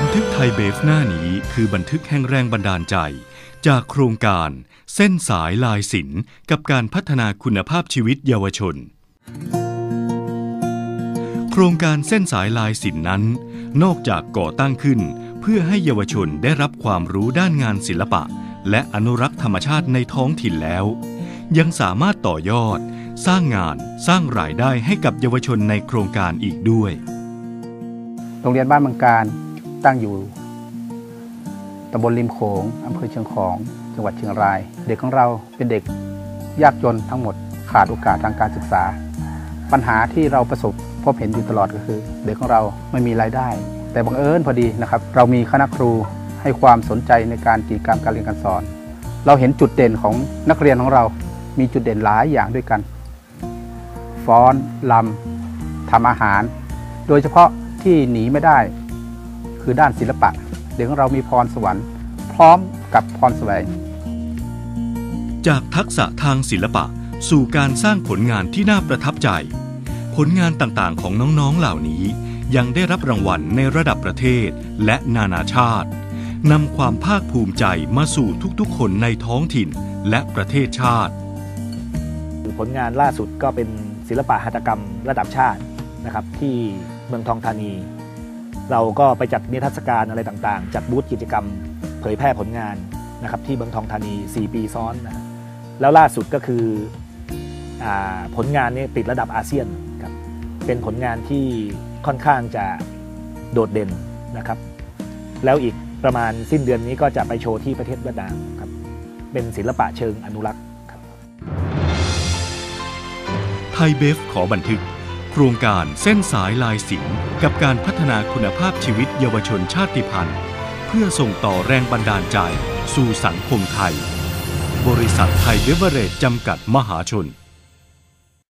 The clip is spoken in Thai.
บันทึกไทยเบฟหน้านี้คือบันทึกแห่งแรงบันดาลใจ จากโครงการเส้นสายลายศิลป์กับการพัฒนาคุณภาพชีวิตเยาวชน โครงการเส้นสายลายศิลป์นั้น นอกจากก่อตั้งขึ้น เพื่อให้เยาวชนได้รับความรู้ด้านงานศิลปะ และอนุรักษ์ธรรมชาติในท้องถิ่นแล้ว ยังสามารถต่อยอด สร้างงานสร้างรายได้ให้กับเยาวชนในโครงการอีกด้วย โรงเรียนบ้านบางการ ตั้งอยู่ตำบลริมโขงอำเภอเชียงของ จังหวัดเชียงราย เด็กของเราเป็นเด็กยากจนทั้งหมดขาดโอกาสทางการศึกษา ปัญหาที่เราประสบพบเห็นอยู่ตลอดก็คือ เด็กของเราไม่มีรายได้ แต่บังเอิญพอดีนะครับ เรามีคณะครูให้ความสนใจในการกิจกรรมการเรียนการสอน เราเห็นจุดเด่นของนักเรียนของเรา มีจุดเด่นหลายอย่างด้วยกัน ฟ้อนลำทำอาหาร โดยเฉพาะที่หนีไม่ได้ คือด้านศิลปะ เด็กของเรามีพรสวรรค์ พร้อมกับพรแสวง จากทักษะทางศิลปะสู่การสร้างผลงานที่น่าประทับใจ ผลงานต่างๆของน้องๆเหล่านี้ ยังได้รับรางวัลในระดับประเทศและนานาชาตินำความภาคภูมิใจมาสู่ทุกๆ คนในท้องถิ่นและประเทศชาติ ผลงานล่าสุดก็เป็นศิลปะหัตถกรรมระดับชาตินะครับที่เมืองทองธานี เราก็ไปจัดนิทรรศการอะไรต่างๆ จัดบูธกิจกรรม เผยแพร่ผลงานนะครับที่เมืองทองธานี 4 ปีซ้อนนะแล้วล่าสุดก็คืออาผลงานนี้ติดระดับอาเซียนครับเป็นผลงานที่ค่อนข้างจะโดดเด่นนะครับ แล้วอีกประมาณสิ้นเดือนนี้ก็จะไปโชว์ที่ประเทศเวียดนามครับเป็นศิลปะเชิงอนุรักษ์ครับไทยเบฟขอบันทึกโครงการเส้นสายลายสินกับการพัฒนาคุณภาพชีวิตเยาวชนชาติพันธุ์ เพื่อส่งต่อแรงบันดาลใจสู่สังคมไทย บริษัทไทยเบเวอเรจจำกัดมหาชน